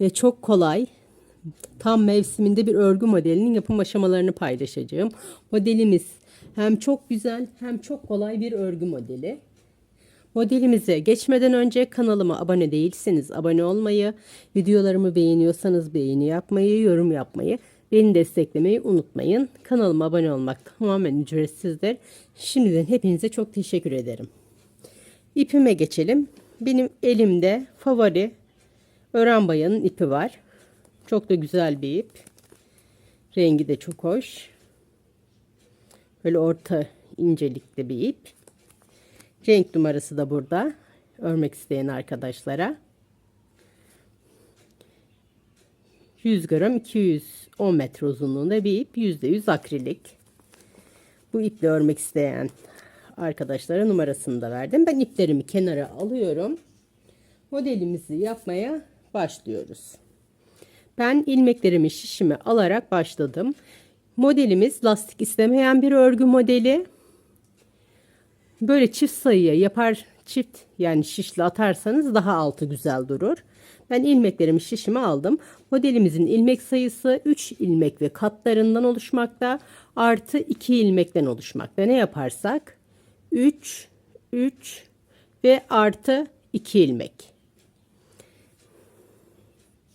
ve çok kolay tam mevsiminde bir örgü modelinin yapım aşamalarını paylaşacağım. Modelimiz hem çok güzel hem çok kolay bir örgü modeli. Modelimize geçmeden önce kanalıma abone değilseniz abone olmayı, videolarımı beğeniyorsanız beğeni yapmayı, yorum yapmayı, beni desteklemeyi unutmayın. Kanalıma abone olmak tamamen ücretsizdir. Şimdiden hepinize çok teşekkür ederim. İpime geçelim. Benim elimde favori Ören Bayan'ın ipi var. Çok da güzel bir ip. Rengi de çok hoş. Böyle orta incelikli bir ip. Renk numarası da burada. Örmek isteyen arkadaşlara. 100 gram 210 metre uzunluğunda bir ip. %100 akrilik. Bu iple örmek isteyen arkadaşlara numarasını da verdim. Ben iplerimi kenara alıyorum. Modelimizi yapmaya başlıyoruz. Ben ilmeklerimi şişime alarak başladım. Modelimiz lastik istemeyen bir örgü modeli. Böyle çift sayıya yapar çift yani şişli atarsanız daha altı güzel durur. Ben ilmeklerimi şişime aldım. Modelimizin ilmek sayısı 3 ilmek ve katlarından oluşmakta. Artı 2 ilmekten oluşmakta. Ne yaparsak 3, 3 ve artı 2 ilmek.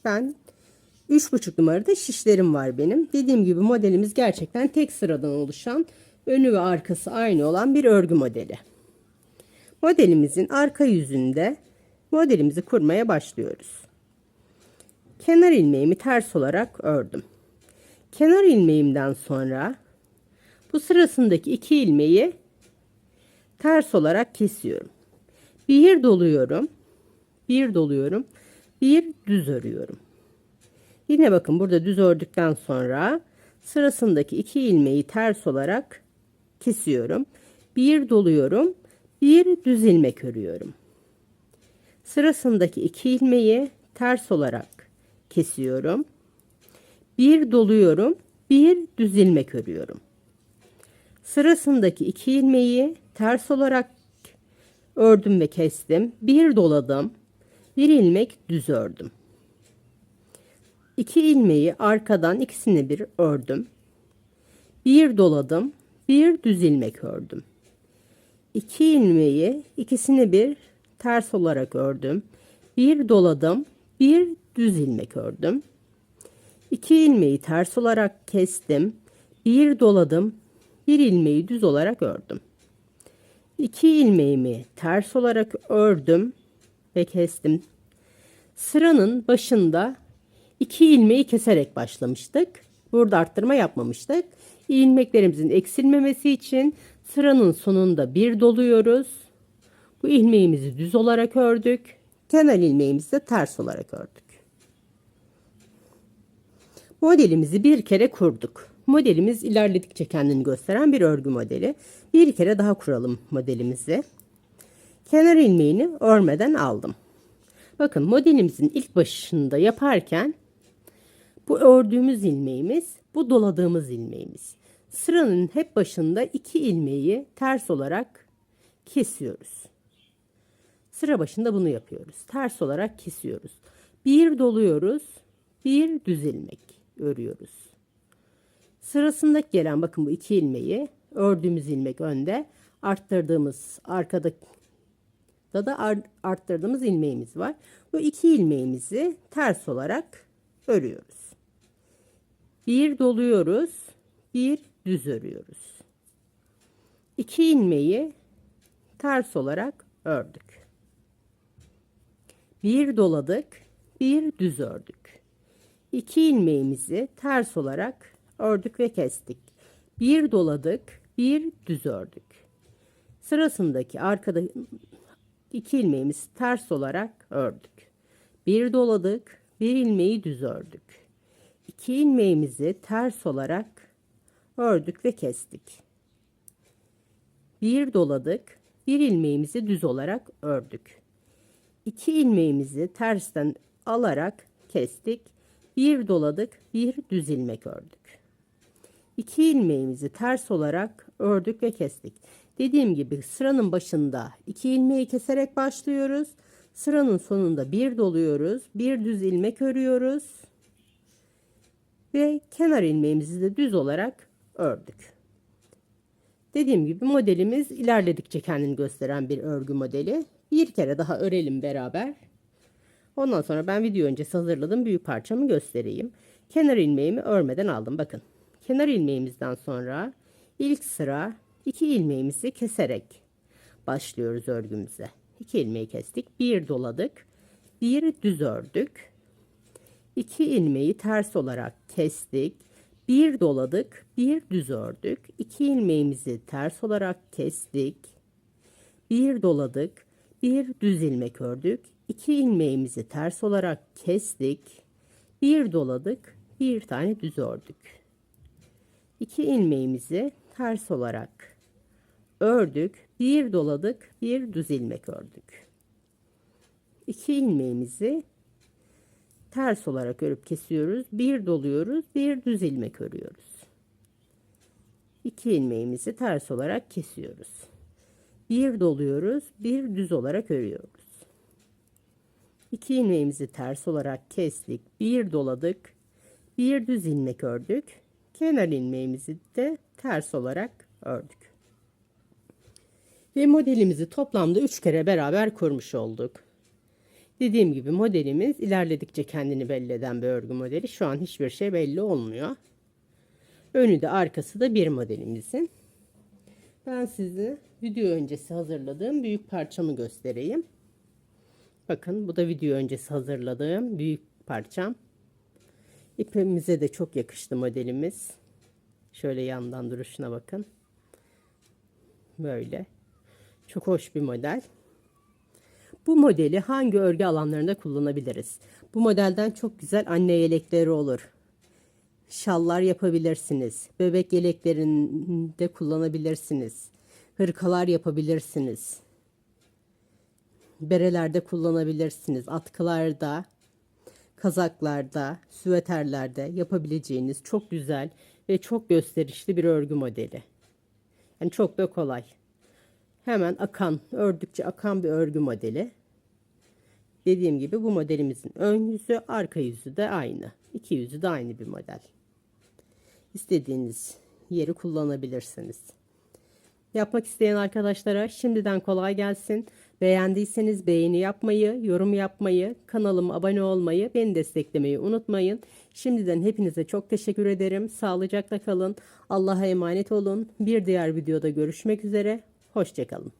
Ben 3,5 numarada şişlerim var benim. Dediğim gibi modelimiz gerçekten tek sıradan oluşan, önü ve arkası aynı olan bir örgü modeli. Modelimizin arka yüzünde modelimizi kurmaya başlıyoruz. Kenar ilmeğimi ters olarak ördüm. Kenar ilmeğimden sonra bu sırasındaki iki ilmeği ters olarak kesiyorum. Bir doluyorum. Bir doluyorum. Bir düz örüyorum. Yine bakın burada düz ördükten sonra sırasındaki iki ilmeği ters olarak kesiyorum. Bir doluyorum. Bir düz ilmek örüyorum. Sırasındaki iki ilmeği ters olarak kesiyorum. Bir doluyorum. Bir düz ilmek örüyorum. Sırasındaki iki ilmeği ters olarak ördüm ve kestim. Bir doladım. Bir ilmek düz ördüm. İki ilmeği arkadan ikisini bir ördüm. Bir doladım. Bir düz ilmek ördüm. İki ilmeği ikisini bir ters olarak ördüm. Bir doladım. Bir düz ilmek ördüm. İki ilmeği ters olarak kestim. Bir doladım. Bir ilmeği düz olarak ördüm. İki ilmeğimi ters olarak ördüm ve kestim. Sıranın başında iki ilmeği keserek başlamıştık. Burada arttırma yapmamıştık. İlmeklerimizin eksilmemesi için sıranın sonunda bir doluyoruz. Bu ilmeğimizi düz olarak ördük. Kenar ilmeğimizi de ters olarak ördük. Modelimizi bir kere kurduk. Modelimiz ilerledikçe kendini gösteren bir örgü modeli. Bir kere daha kuralım modelimizi. Kenar ilmeğini örmeden aldım. Bakın modelimizin ilk başında yaparken bu ördüğümüz ilmeğimiz, bu doladığımız ilmeğimiz. Sıranın hep başında iki ilmeği ters olarak kesiyoruz. Sıra başında bunu yapıyoruz. Ters olarak kesiyoruz. Bir doluyoruz, bir düz ilmek örüyoruz. Sırasında gelen bakın bu iki ilmeği ördüğümüz ilmek önde, arttırdığımız arkada da da arttırdığımız ilmeğimiz var. Bu iki ilmeğimizi ters olarak örüyoruz. Bir doluyoruz, bir düz örüyoruz. İki ilmeği ters olarak ördük. Bir doladık, bir düz ördük. İki ilmeğimizi ters olarak ördük ve kestik. Bir doladık, bir düz ördük. Sırasındaki arkada iki ilmeğimizi ters olarak ördük. Bir doladık, bir ilmeği düz ördük. İki ilmeğimizi ters olarak ördük ve kestik. Bir doladık, bir ilmeğimizi düz olarak ördük. İki ilmeğimizi tersten alarak kestik. Bir doladık, bir düz ilmek ördük. İki ilmeğimizi ters olarak ördük ve kestik. Dediğim gibi sıranın başında iki ilmeği keserek başlıyoruz. Sıranın sonunda bir doluyoruz. Bir düz ilmek örüyoruz. Ve kenar ilmeğimizi de düz olarak ördük. Dediğim gibi modelimiz ilerledikçe kendini gösteren bir örgü modeli. Bir kere daha örelim beraber. Ondan sonra ben video öncesi hazırladığım büyük parçamı göstereyim. Kenar ilmeğimi örmeden aldım. Bakın. Kenar ilmeğimizden sonra ilk sıra iki ilmeğimizi keserek başlıyoruz örgümüze. İki ilmeği kestik. Bir doladık. Bir düz ördük. İki ilmeği ters olarak kestik. Bir doladık, bir düz ördük. İki ilmeğimizi ters olarak kestik. Bir doladık, bir düz ilmek ördük. İki ilmeğimizi ters olarak kestik. Bir doladık, bir tane düz ördük. İki ilmeğimizi ters olarak ördük. Bir doladık, bir düz ilmek ördük. İki ilmeğimizi ters olarak örüp kesiyoruz. Bir doluyoruz, bir düz ilmek örüyoruz. İki ilmeğimizi ters olarak kesiyoruz. Bir doluyoruz, bir düz olarak örüyoruz. İki ilmeğimizi ters olarak kestik, bir doladık, bir düz ilmek ördük. Kenar ilmeğimizi de ters olarak ördük. Ve modelimizi toplamda 3 kere beraber kurmuş olduk. Dediğim gibi modelimiz ilerledikçe kendini belli eden bir örgü modeli. Şu an hiçbir şey belli olmuyor. Önü de arkası da bir modelimizin. Ben size video öncesi hazırladığım büyük parçamı göstereyim. Bakın bu da video öncesi hazırladığım büyük parçam. İpimize de çok yakıştı modelimiz. Şöyle yandan duruşuna bakın. Böyle. Çok hoş bir model. Bu modeli hangi örgü alanlarında kullanabiliriz? Bu modelden çok güzel anne yelekleri olur. Şallar yapabilirsiniz. Bebek yeleklerinde kullanabilirsiniz. Hırkalar yapabilirsiniz. Berelerde kullanabilirsiniz. Atkılarda, kazaklarda, süveterlerde yapabileceğiniz çok güzel ve çok gösterişli bir örgü modeli. Yani çok da kolay. Hemen akan, ördükçe akan bir örgü modeli. Dediğim gibi bu modelimizin ön yüzü, arka yüzü de aynı. İki yüzü de aynı bir model. İstediğiniz yeri kullanabilirsiniz. Yapmak isteyen arkadaşlara şimdiden kolay gelsin. Beğendiyseniz beğeni yapmayı, yorum yapmayı, kanalıma abone olmayı, beni desteklemeyi unutmayın. Şimdiden hepinize çok teşekkür ederim. Sağlıcakla kalın. Allah'a emanet olun. Bir diğer videoda görüşmek üzere. Hoşçakalın.